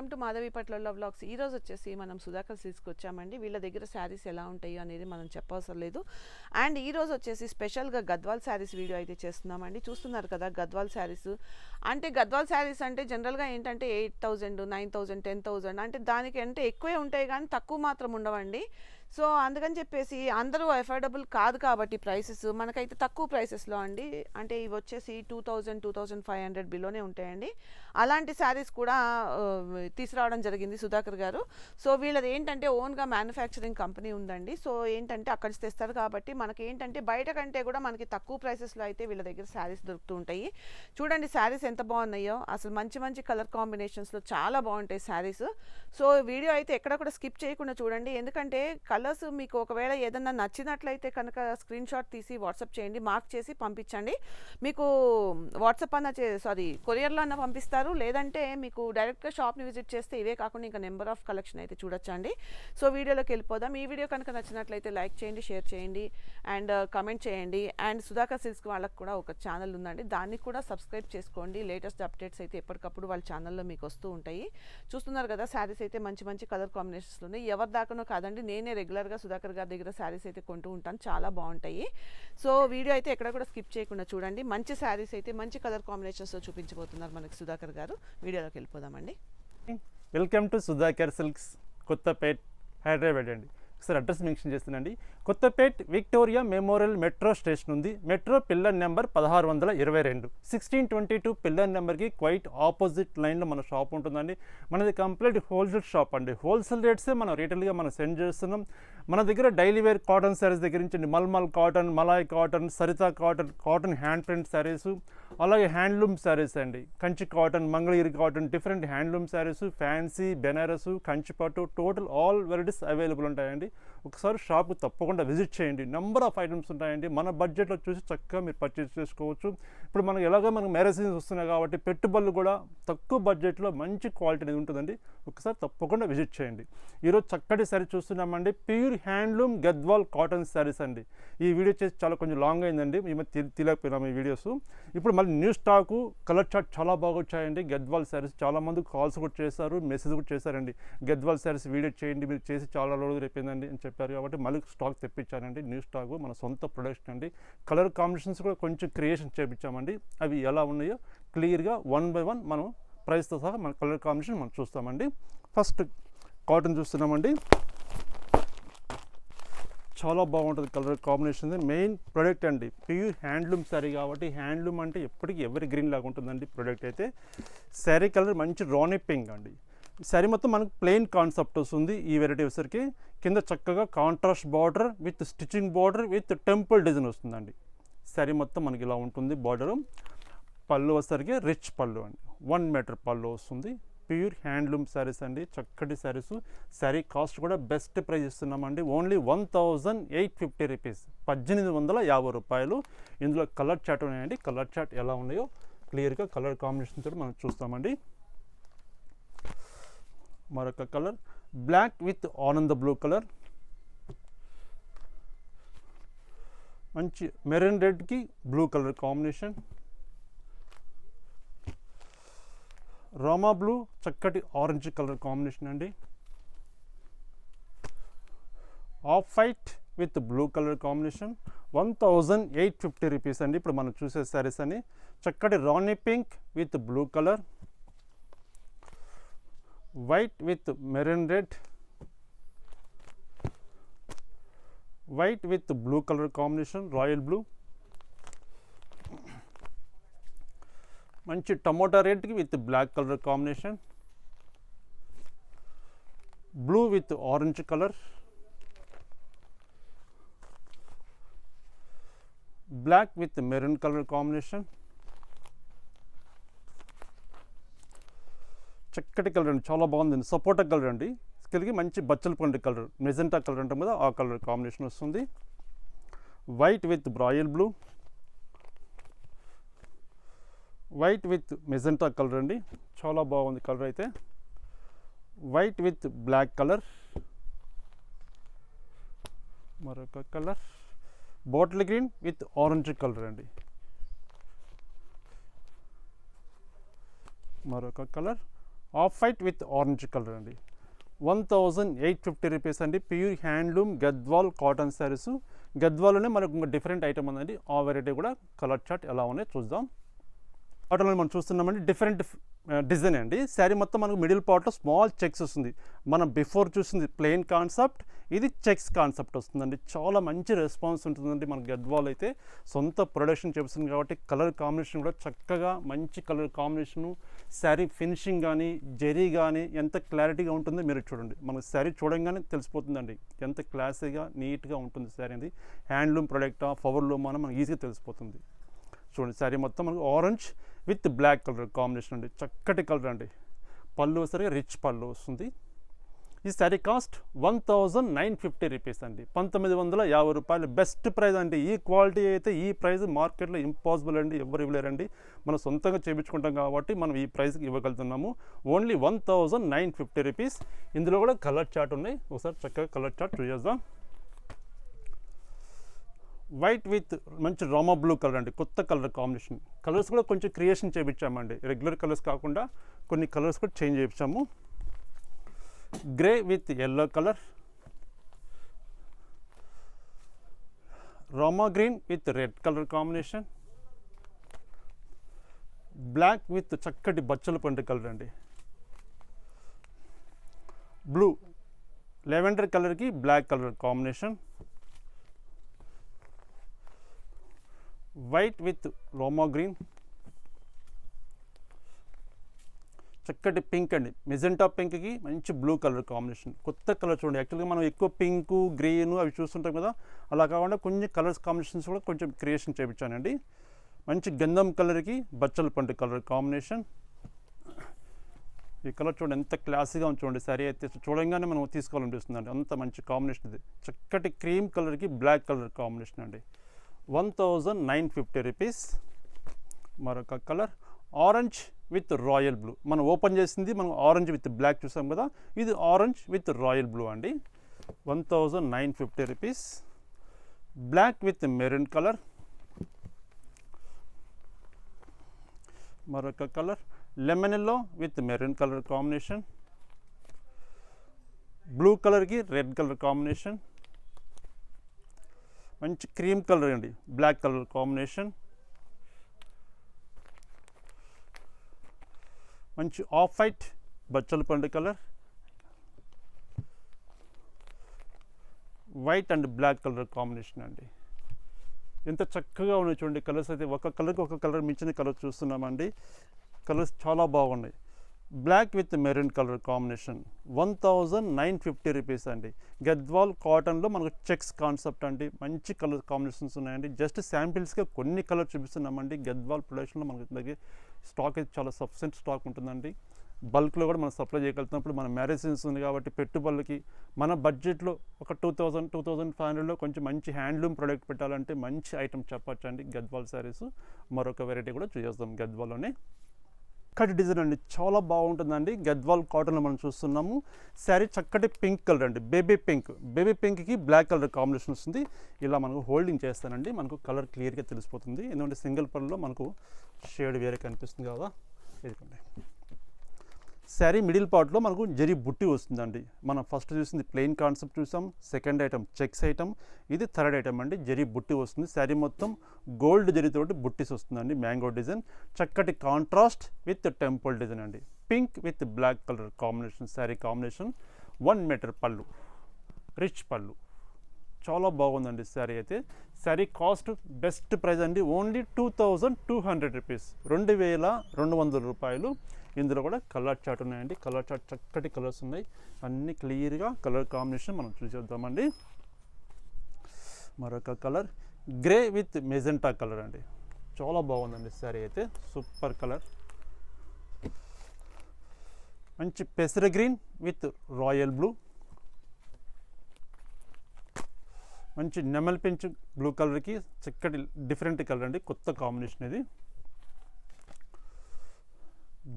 Welcome to Madhavi పట్ల vlogs ఈ రోజు వచ్చేసి మనం సుధాకర్ సిల్స్కి వచ్చామండి. వీళ్ళ దగ్గర శారీస్ ఎలా ఉంటాయో అనేది మనం చెప్పవసరం లేదు. అండ్ ఈ రోజు వచ్చేసి స్పెషల్గా గద్వాల్ శారీస్ వీడియో అయితే చేస్తున్నామండి. చూస్తున్నారు కదా గద్వాల్ శారీస్. అంటే గద్వాల్ శారీస్ అంటే జనరల్గా ఏంటంటే eight thousand nine thousand ten thousand అంటే దానికంటే ఎక్కువే ఉంటాయి కానీ తక్కువ మాత్రం ఉండవండి. సో అందుకని చెప్పేసి అందరూ అఫోర్డబుల్ కాదు కాబట్టి ప్రైసెస్ మనకైతే తక్కువ ప్రైసెస్లో అండి. అంటే ఇవి వచ్చేసి two thousand two thousand five hundred బిలోనే ఉంటాయండి. అలాంటి శారీస్ కూడా తీసుకురావడం జరిగింది సుధాకర్ గారు. సో వీళ్ళది ఏంటంటే ఓన్గా మ్యానుఫ్యాక్చరింగ్ కంపెనీ ఉందండి. సో ఏంటంటే అక్కడి నుంచి తెస్తారు కాబట్టి మనకి ఏంటంటే బయట కంటే కూడా మనకి తక్కువ ప్రైసెస్లో అయితే వీళ్ళ దగ్గర శారీస్ దొరుకుతూ ఉంటాయి. చూడండి శారీస్ ఎంత బాగున్నాయో. అసలు మంచి మంచి కలర్ కాంబినేషన్స్లో చాలా బాగుంటాయి శారీస్ సో వీడియో అయితే ఎక్కడ కూడా స్కిప్ చేయకుండా చూడండి. ఎందుకంటే కలర్స్ మీకు ఒకవేళ ఏదన్నా నచ్చినట్లయితే కనుక స్క్రీన్ షాట్ తీసి వాట్సాప్ చేయండి మార్క్ చేసి పంపించండి. మీకు వాట్సాప్ అన్న చే సారీ కొరియర్లో అన్న పంపిస్తారు. లేదంటే మీకు డైరెక్ట్గా షాప్ని విజిట్ చేస్తే ఇవే కాకుండా ఇంకా నెంబర్ ఆఫ్ కలెక్షన్ అయితే చూడొచ్చండి. సో వీడియోలోకి వెళ్ళిపోదాం. ఈ వీడియో కనుక నచ్చినట్లయితే లైక్ చేయండి షేర్ చేయండి అండ్ కమెంట్ చేయండి. అండ్ సుధాకర్ సిల్క్స్ వాళ్ళకి కూడా ఒక ఛానల్ ఉందండి. దాన్ని కూడా సబ్స్క్రైబ్ చేసుకోండి. లేటెస్ట్ అప్డేట్స్ అయితే ఎప్పటికప్పుడు వాళ్ళ ఛానల్లో మీకు వస్తూ ఉంటాయి. చూస్తున్నారు కదా శారీస్ అయితే మంచి మంచి కలర్ కాంబినేషన్స్ ఉన్నాయి. ఎవరి దాకానో కాదండి నేనే రెగ్యులర్గా సుధాకర్ గారి దగ్గర శారీస్ అయితే కొంటూ ఉంటాను. చాలా బాగుంటాయి. సో వీడియో అయితే ఎక్కడ కూడా స్కిప్ చేయకుండా చూడండి. మంచి శారీస్ అయితే మంచి కలర్ కాంబినేషన్స్తో చూపించబోతున్నారు మనకి సుధాకర్ గారు. వీడియోలోకి వెళ్ళిపోదామండి. Welcome to Sudhakar Silks Kothapet Hyderabad అండి. ఒకసారి అడ్రస్ మెన్షన్ చేస్తానండి. Kothapet Victoria Memorial metro station ఉంది. మెట్రో పిల్లర్ నెంబర్ పదహారు వందల ఇరవై రెండు. సిక్స్టీన్ ట్వంటీ టూ పిల్లర్ నెంబర్కి క్వైట్ ఆపోజిట్ లైన్లో మన షాప్ ఉంటుందండి. మనది కంప్లీట్ హోల్సేల్ షాప్ అండి. హోల్సేల్ రేట్సే మనం రీటైల్గా మనం సెండ్ చేస్తున్నాం. మన దగ్గర డైలీ వేర్ కాటన్ శారీస్ దగ్గర నుంచి malmal cotton malai cotton Sarita cotton cotton hand print sarees అలాగే హ్యాండ్లూమ్ శారీస్ అండి. Kanchi cotton Mangalagiri cotton different handloom sarees fancy Banaras కంచిపట్టు టోటల్ ఆల్ వెరైటీస్ అవైలబుల్ ఉంటాయండి. ఒకసారి షాప్కి తప్పకుండా విజిట్ చేయండి. నెంబర్ ఆఫ్ ఐటమ్స్ ఉంటాయండి. మన బడ్జెట్లో చూసి చక్కగా మీరు పర్చేస్ చేసుకోవచ్చు. ఇప్పుడు మనకి ఎలాగో మనకు మ్యారేజ్ సీజన్స్ వస్తున్నాయి కాబట్టి పెట్టుబడులు కూడా తక్కువ బడ్జెట్లో మంచి క్వాలిటీ అనేది ఉంటుందండి. ఒకసారి తప్పకుండా విజిట్ చేయండి. ఈరోజు చక్కటి శారీ చూస్తున్నామండి. Pure handloom Gadwal cotton sarees అండి. ఈ వీడియో చేసి చాలా కొంచెం లాంగ్ అయిందండి. మేము తెలియకపోయినాము ఈ వీడియోస్. ఇప్పుడు మళ్ళీ న్యూ స్టాకు కలర్ చార్ట్ చాలా బాగా వచ్చాయండి. గద్వాల్ శారీస్ చాలా మంది కాల్స్ కూడా చేశారు మెసేజ్ కూడా చేశారండి. గద్వాల్ శారీస్ వీడియో చేయండి. మీరు చేసి చాలా రోజులు తెప్పించండి అని చెప్పారు కాబట్టి మళ్ళీ స్టాక్ తెప్పించానండి. న్యూ స్టాక్ మన సొంత ప్రొడక్షన్ అండి. కలర్ కాంబినేషన్స్ కూడా కొంచెం క్రియేషన్ చేపించామండి. అవి ఎలా ఉన్నాయో క్లియర్గా వన్ బై వన్ మనం ప్రైస్తో సహా మన కలర్ కాంబినేషన్ మనం చూస్తామండి. ఫస్ట్ కాటన్ చూస్తున్నామండి. చాలా బాగుంటుంది కలర్ కాంబినేషన్ మెయిన్ ప్రోడక్ట్ అండి. ప్యూర్ హ్యాండ్లూమ్ శారీ కాబట్టి హ్యాండ్లూమ్ అంటే ఎప్పటికీ ఎవరి గ్రీన్ లాగా ఉంటుందండి ప్రోడక్ట్ అయితే. శారీ కలర్ మంచి రానిప్పింగ్ పింక్ అండి. శారీ మొత్తం మనకు ప్లెయిన్ కాన్సెప్ట్ వస్తుంది ఈ వెరైటీ వచ్చరికి కింద చక్కగా contrast border with stitching border with temple design వస్తుందండి. శారీ మొత్తం మనకి ఇలా ఉంటుంది బార్డరు పళ్ళు వచ్చరికి రిచ్ పళ్ళు అండి. వన్ మీటర్ పళ్ళు వస్తుంది. ప్యూర్ హ్యాండ్లూమ్ శారీస్ అండి. చక్కటి శారీస్ శారీ కాస్ట్ కూడా బెస్ట్ ప్రైస్ ఇస్తున్నామండి. Only one thousand eight fifty rupees పద్దెనిమిది వందల యాభై రూపాయలు. ఇందులో కలర్ చాట్ ఉన్నాయండి. కలర్ చాట్ ఎలా ఉన్నాయో క్లియర్గా కలర్ కాంబినేషన్ తోటి మనం చూస్తామండి. మరొక colour. Black with Ananda blue colour. మంచి maroon రెడ్కి blue colour combination. Rama blue చక్కటి ఆరెంజ్ కలర్ కాంబినేషన్ అండి. Off white with blue colour combination. One thousand eight fifty rupees అండి. ఇప్పుడు మనం చూసే శారీస్ అని చక్కటి rani pink with blue colour. White with maroon red white with blue colour combination royal blue మంచి tomato రెడ్కి with black colour combination blue with orange colour black with maroon colour combination చక్కటి colour అండి. చాలా బాగుందండి సపోటా colour అండి. స్కిల్కి మంచి బచ్చల పండు colour magenta colour అంటాం కదా ఆ కలర్ కాంబినేషన్ వస్తుంది. White with royal blue white with magenta colour అండి. చాలా బాగుంది కలర్ అయితే. White with black colour. మరొక colour. Bottle green with orange colour అండి. మరొక colour. Off white with orange colour అండి. One thousand eight fifty rupees అండి. Pure handloom Gadwal cotton sarees. గద్వాల్లోనే మనకు ఇంకో డిఫరెంట్ ఐటమ్ ఉందండి. ఆ వెరైటీ కూడా కలర్ చార్ట్ ఎలా ఉన్నాయో చూద్దాం. కాటన్లో మనం చూస్తున్నామండి. డిఫరెంట్ డిజైన్ అండి. శారీ మొత్తం మనకు మిడిల్ పార్ట్లో స్మాల్ చెక్స్ వస్తుంది. మనం బిఫోర్ చూసింది ప్లెయిన్ కాన్సెప్ట్ ఇది చెక్స్ కాన్సెప్ట్ వస్తుందండి. చాలా మంచి రెస్పాన్స్ ఉంటుందండి మన గద్వాల్ అయితే. సొంత ప్రొడక్షన్ చేస్తుంది కాబట్టి కలర్ కాంబినేషన్ కూడా చక్కగా మంచి కలర్ కాంబినేషను. శారీ ఫినిషింగ్ కానీ జరీ కానీ ఎంత క్లారిటీగా ఉంటుందో మీరు చూడండి. మనకు శారీ చూడంగానే తెలిసిపోతుందండి. ఎంత క్లాసీగా నీట్గా ఉంటుంది శారీ అనేది. హ్యాండ్లూమ్ ప్రొడక్టా పవర్లూమ్ అని మనకు ఈజీగా తెలిసిపోతుంది. చూడండి శారీ మొత్తం మనకు orange with black colour combination అండి. చక్కటి కలర్ అండి. పళ్ళు వచ్చేసరికి రిచ్ పళ్ళు వస్తుంది. ఈ saree cost one thousand nine fifty rupees అండి. పంతొమ్మిది వందల యాభై రూపాయలు. బెస్ట్ ప్రైస్ అండి. ఈ క్వాలిటీ అయితే ఈ ప్రైస్ మార్కెట్లో ఇంపాసిబుల్ అండి. ఎవరు ఇవ్వలేరండి. మనం సొంతంగా చేయించుకుంటాం కాబట్టి మనం ఈ ప్రైస్కి ఇవ్వగలుగుతున్నాము. Only one thousand nine fifty rupees. ఇందులో కూడా కలర్ చార్ట్ ఉన్నాయి. ఒకసారి చక్కగా కలర్ చార్ట్ చూసేద్దాం. వైట్ విత్ మంచి రామా బ్లూ కలర్ అండి కొత్త కలర్ కాంబినేషన్. కలర్స్ కూడా కొంచెం క్రియేషన్ చేయించామండి రెగ్యులర్ కలర్స్ కాకుండా కొన్ని కలర్స్ కూడా చేంజ్ చేయించాము grey with yellow colour. Rama green with red colour combination. Black with చక్కటి బచ్చల పండు కలర్ అండి. బ్లూ లెవెండర్ కలర్కి black colour combination. White with Rama green. చక్కటి పింక్ అండి. మెజెంటా పింక్కి మంచి బ్లూ కలర్ కాంబినేషన్. కొత్త కలర్ చూడండి. యాక్చువల్గా మనం ఎక్కువ పింకు గ్రీను అవి చూస్తుంటాం కదా. అలా కాకుండా కొన్ని కలర్స్ కాంబినేషన్స్ కూడా కొంచెం క్రియేషన్ చేయించానండి. మంచి గంధం కలర్కి బచ్చల పండు కలర్ కాంబినేషన్. ఈ కలర్ చూడండి ఎంత క్లాసీగా ఉంది చూడండి. సరే అయితే చూడంగానే మనం తీసుకోవాలనిపిస్తుందండి. అంత మంచి కాంబినేషన్ ఇది. చక్కటి క్రీమ్ కలర్కి బ్లాక్ కలర్ కాంబినేషన్ అండి. One thousand nine fifty rupees మరొక colour orange with royal blue మనం ఓపెన్ చేసింది మనం ఆరెంజ్ విత్ బ్లాక్ చూసాం కదా? ఇది ఆరెంజ్ విత్ రాయల్ బ్లూ అండి. One thousand nine fifty rupees black with maroon colour మరొక colour lemon yellow with maroon colour combination blue కలర్కి రెడ్ కలర్ కాంబినేషన్ మంచి క్రీమ్ కలర్ అండి. Black colour combination. మంచి off white బచ్చల పండు colour. White and black colour combination అండి. ఎంత చక్కగా ఉన్నాయి చూడండి కలర్స్ అయితే ఒక కలర్కి ఒక కలర్ మించిన కలర్ చూస్తున్నామండి. కలర్స్ చాలా బాగున్నాయి. Black with maroon colour combination. One thousand nine fifty rupees అండి. గద్వాల్ కాటన్లో మనకు చెక్స్ కాన్సెప్ట్ అండి. మంచి కలర్ కాంబినేషన్స్ ఉన్నాయండి. జస్ట్ శాంపిల్స్గా కొన్ని కలర్ చూపిస్తున్నామండి. గద్వాల్ ప్రొడక్షన్లో మనకు దగ్గర స్టాక్ అయితే చాలా సఫిషియెంట్ స్టాక్ ఉంటుందండి. బల్క్లో కూడా మనం సప్లై చేయగలుగుతున్నప్పుడు మన మ్యారేజ్ ఉంది కాబట్టి పెట్టుబడులకి మన బడ్జెట్లో ఒక two thousand two thousand five హండ్రెడ్లో కొంచెం మంచి హ్యాండ్లూమ్ ప్రోడక్ట్ పెట్టాలంటే మంచి ఐటమ్ చెప్పచ్చు అండి గద్వాల్ శారీస్. మరొక వెరైటీ కూడా చూసేస్తాం గద్వాల్లోనే. చక్కటి డిజైన్ అండి. చాలా బాగుంటుందండి. గద్వాల్ కాటన్లో మనం చూస్తున్నాము. శారీ చక్కటి పింక్ కలర్ అండి. Baby pink. బేబీ పింక్కి బ్లాక్ కలర్ కాంబినేషన్ వస్తుంది. ఇలా మనకు హోల్డింగ్ చేస్తానండి. మనకు కలర్ క్లియర్గా తెలిసిపోతుంది. ఎందుకంటే సింగిల్ పళ్ళలో మనకు షేడ్ వేరే కనిపిస్తుంది కదా. ఇదిగోండి. శారీ మిడిల్ పార్ట్లో మనకు జరి బుట్టి వస్తుందండి. మనం ఫస్ట్ చూసింది ప్లెయిన్ కాన్సెప్ట్ చూసాం సెకండ్ ఐటమ్ చెక్స్ ఐటమ్ ఇది థర్డ్ ఐటమ్ అండి జరి బుట్టి వస్తుంది. శారీ మొత్తం గోల్డ్ జరీతోటి బుట్టిస్ వస్తుందండి మ్యాంగో డిజైన్. చక్కటి కాంట్రాస్ట్ విత్ టెంపుల్ డిజైన్ అండి. Pink with black colour combination sari combination. One metre పళ్ళు రిచ్ పళ్ళు. చాలా బాగుందండి శారీ అయితే. శారీ కాస్ట్ బెస్ట్ ప్రైస్ అండి only two thousand two hundred rupees. రెండు వేల రెండు వందల రూపాయలు. ఇందులో కూడా కలర్ చార్ట్ ఉన్నాయండి. కలర్ చార్ట్ చక్కటి కలర్స్ ఉన్నాయి. అన్ని క్లియర్గా కలర్ కాంబినేషన్ మనం చూసేద్దామండి. మరొక colour grey with magenta colour అండి. చాలా బాగుందండి శారీ అయితే. Super colour. మంచి పెసర గ్రీన్ విత్ రాయల్ బ్లూ. మంచి నెమల్ పెంచు బ్లూ కలర్కి చక్కటి డిఫరెంట్ కలర్ అండి. కొత్త కాంబినేషన్ ఇది.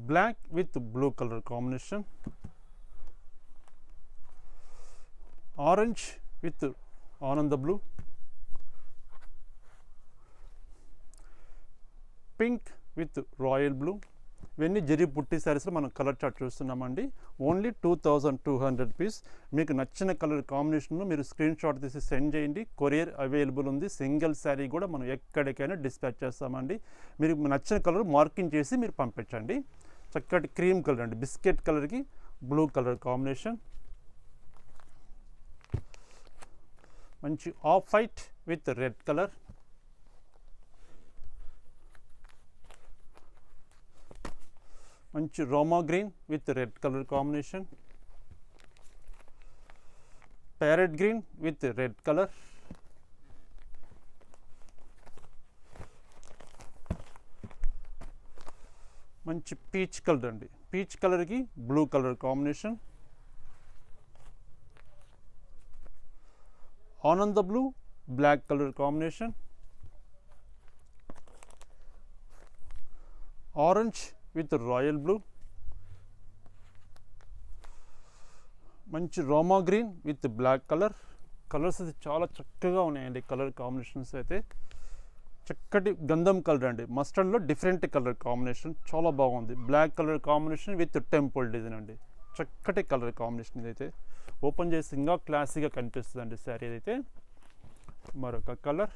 Black with blue colour combination orange with ఆనంద blue pink with royal blue ఇవన్నీ జరీ పుట్టి శారీస్లో మనం కలర్ చార్ట్ చూస్తున్నామండి. Only two thousand two hundred rupees మీకు నచ్చిన కలర్ కాంబినేషన్ను మీరు స్క్రీన్ షాట్ తీసి సెండ్ చేయండి. కొరియర్ అవైలబుల్ ఉంది. సింగిల్ శారీ కూడా మనం ఎక్కడికైనా డిస్పాచ్ చేస్తామండి. మీరు నచ్చిన కలర్ మార్కింగ్ చేసి మీరు పంపించండి. చక్కటి క్రీమ్ కలర్ అండి బిస్కెట్ కలర్కి బ్లూ కలర్ కాంబినేషన్ మంచి off white with red colour మంచి రోమా green with red colour combination parrot green with red colour మంచి పీచ్ కలర్ అండి. పీచ్ కలర్కి బ్లూ కలర్ కాంబినేషన్. ఆనంద blue black colour combination. Orange with royal blue. మంచి రోమా green with black colour. Colours అయితే చాలా చక్కగా ఉన్నాయండి. కలర్ కాంబినేషన్స్ అయితే. చక్కటి గంధం కలర్ అండి. మస్టర్డ్లో డిఫరెంట్ కలర్ కాంబినేషన్ చాలా బాగుంది. Black colour combination with temple design అండి. చక్కటి కలర్ కాంబినేషన్ ఇదైతే. ఓపెన్ చేసి ఇంకా క్లాసీగా కనిపిస్తుంది అండి శారీ అయితే మరొక కలర్.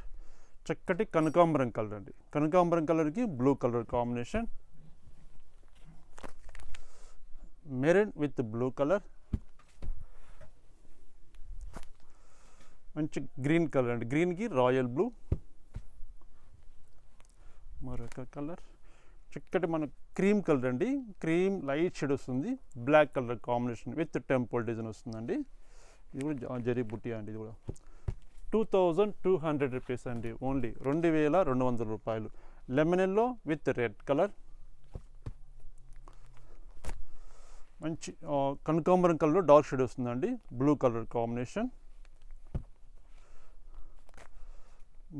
చక్కటి కనకాంబరం కలర్ అండి. కనకాంబరం కలర్కి blue colour combination maroon with blue colour. మంచి గ్రీన్ కలర్ అండి. గ్రీన్కి రాయల్ బ్లూ మరొక కలర్? చక్కటి మన క్రీమ్ కలర్ అండి. క్రీమ్ లైట్ షేడ్ వస్తుంది. Black colour combination with temple design వస్తుందండి. ఇది కూడా జరీ బుట్టి అండి ఇది కూడా. Two thousand two hundred rupees అండి ఓన్లీ. రెండు వేల రెండు వందల రూపాయలు. Lemon yellow with red colour. మంచి కనకాంబరం కలర్లో డార్క్ షేడ్ వస్తుందండి. Blue colour combination.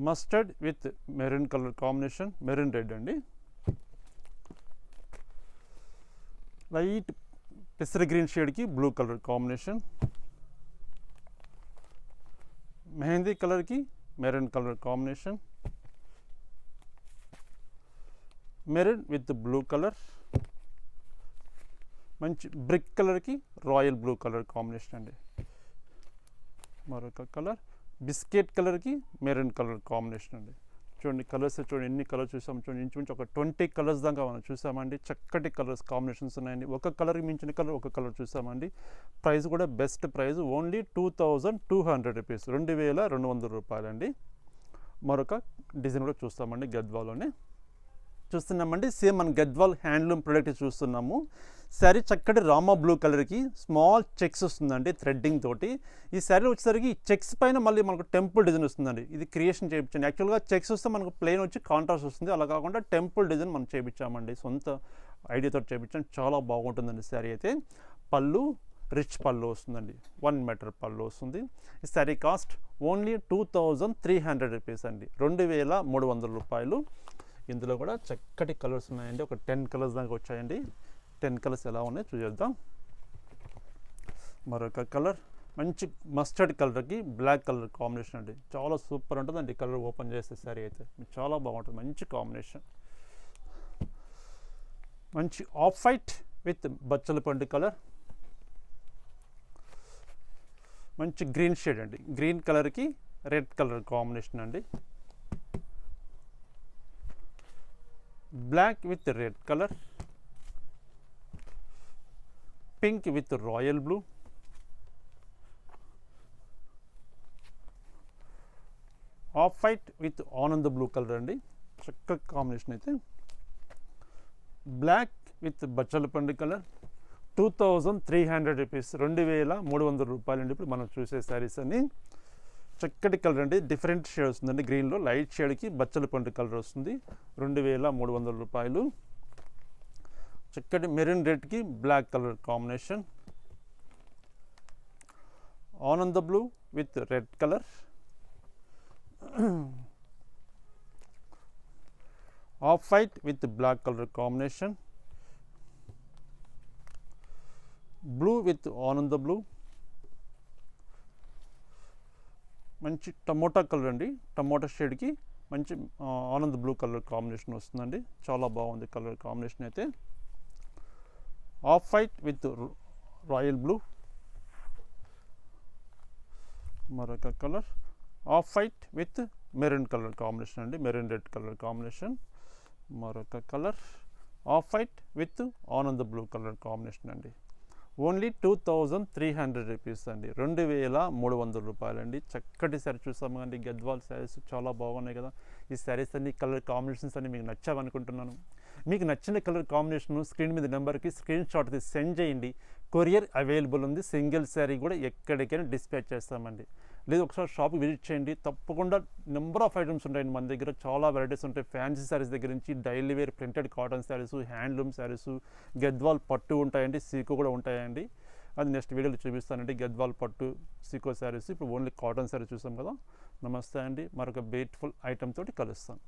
Mustard with maroon colour combination maroon red అండి. లైట్ పెసర గ్రీన్ షేడ్కి బ్లూ కలర్ కాంబినేషన్ మెహందీ కలర్కి maroon colour combination maroon with blue colour మంచి బ్రిక్ కలర్కి రాయల్ బ్లూ కలర్ కాంబినేషన్ అండి. మరొక కలర్ బిస్కెట్ కలర్కి మెరూన్ కలర్ కాంబినేషన్ అండి. చూడండి కలర్స్ చూడండి ఎన్ని కలర్స్ చూసాం చూడండి ఇంచుమించు ఒక ట్వంటీ కలర్స్ దాకా మనం చూసామండి. చక్కటి కలర్స్ కాంబినేషన్స్ ఉన్నాయండి. ఒక కలర్కి మించిన కలర్ ఒక కలర్ చూసామండి. ప్రైస్ కూడా best price only two thousand two hundred rupees. రెండు వేల రెండు వందల రూపాయలండి. మరొక డిజైన్ కూడా చూస్తామండి గద్వాలోనే. చూస్తున్నామండి. సేమ్ మన గద్వాల్ హ్యాండ్లూమ్ ప్రొడక్ట్ చూస్తున్నాము. శారీ చక్కటి రామా బ్లూ కలర్కి స్మాల్ చెక్స్ వస్తుందండి థ్రెడ్డింగ్ తోటి. ఈ శారీ వచ్చేసరికి చెక్స్ పైన మళ్ళీ మనకు టెంపుల్ డిజైన్ వస్తుందండి. ఇది క్రియేషన్ చేయించండి. యాక్చువల్గా చెక్స్ వస్తే మనకు ప్లెయిన్ వచ్చి కాంట్రాస్ట్ వస్తుంది. అలా కాకుండా టెంపుల్ డిజైన్ మనం చేయించామండి. సొంత ఐడియాతో చేయించాం చాలా బాగుంటుందండి శారీ అయితే. పళ్ళు రిచ్ పళ్ళు వస్తుందండి. వన్ మీటర్ పళ్ళు వస్తుంది. ఈ sari cost only two thousand three hundred rupees అండి. రెండు వేల మూడు వందల రూపాయలు. ఇందులో కూడా చక్కటి కలర్స్ ఉన్నాయండి. ఒక టెన్ కలర్స్ దాకా వచ్చాయండి. టెన్ కలర్స్ ఎలా ఉన్నాయో చూసేద్దాం. మరొక కలర్ మంచి మస్టర్డ్ కలర్కి బ్లాక్ కలర్ కాంబినేషన్ అండి. చాలా సూపర్ ఉంటుందండి కలర్ ఓపెన్ చేస్తే సారీ అయితే. చాలా బాగుంటుంది. మంచి కాంబినేషన్. మంచి ఆఫ్ వైట్ విత్ బచ్చల పండు కలర్. మంచి గ్రీన్ షేడ్ అండి. గ్రీన్ కలర్కి రెడ్ కలర్ కాంబినేషన్ అండి. Black with red colour pink with royal blue off white with ఆనంద బ్లూ కలర్ అండి. చక్కగా కాంబినేషన్ అయితే. బ్లాక్ విత్ బచ్చల పండు colour two thousand three hundred rupees రెండు వేల మూడు వందల రూపాయలు అండి ఇప్పుడు మనం చూసే శారీస్ అని చక్కటి కలర్ అండి. డిఫరెంట్ షేడ్ వస్తుందండి. గ్రీన్లో లైట్ షేడ్కి బచ్చల పండు కలర్ వస్తుంది. రెండు వేల మూడు వందల రూపాయలు. చక్కటి మెరూన్ రెడ్కి బ్లాక్ కలర్ కాంబినేషన్. ఆనంద blue with red colour. Off white with black colour combination. Blue with ఆనంద బ్లూ. మంచి టమోటా కలర్ అండి. టమోటా షేడ్కి మంచి ఆనంద్ బ్లూ కలర్ కాంబినేషన్ వస్తుందండి. చాలా బాగుంది కలర్ కాంబినేషన్ అయితే. Off white with royal blue మరొక colour. Off white with maroon colour combination అండి. మెరూన్ రెడ్ కలర్ కాంబినేషన్ మరొక కలర్. ఆఫ్ వైట్ విత్ ఆనంద్ బ్లూ కలర్ కాంబినేషన్ అండి. Only two thousand three hundred rupees అండి. రెండు వేల మూడు వందల రూపాయలండి. చక్కటి సారీ చూసాము అండి గద్వాల్ శారీస్ చాలా బాగున్నాయి కదా. ఈ శారీస్ అన్ని కలర్ కాంబినేషన్స్ అన్ని మీకు నచ్చావనుకుంటున్నాను. మీకు నచ్చిన కలర్ కాంబినేషన్ స్క్రీన్ మీద నెంబర్కి స్క్రీన్ షాట్ తీసి సెండ్ చేయండి. కొరియర్ అవైలబుల్ ఉంది. సింగిల్ శారీ కూడా ఎక్కడికైనా డిస్పాచ్ చేస్తామండి. లేదు ఒకసారి షాప్కి విజిట్ చేయండి. తప్పకుండా నెంబర్ ఆఫ్ ఐటమ్స్ ఉంటాయండి మన దగ్గర. చాలా వెరైటీస్ ఉంటాయి. ఫ్యాన్సీ శారీస్ దగ్గర నుంచి daily wear printed cotton saris handloom saris Gadwal పట్టు ఉంటాయండి. సీకో కూడా ఉంటాయండి. అది నెక్స్ట్ వీడియోలో చూపిస్తానండి. గద్వాల్ పట్టు సీకో శారీస్. ఇప్పుడు ఓన్లీ కాటన్ శారీస్ చూసాం కదా. నమస్తే అండి. మరొక బ్యూటిఫుల్ ఐటమ్ తోటి కలుస్తాను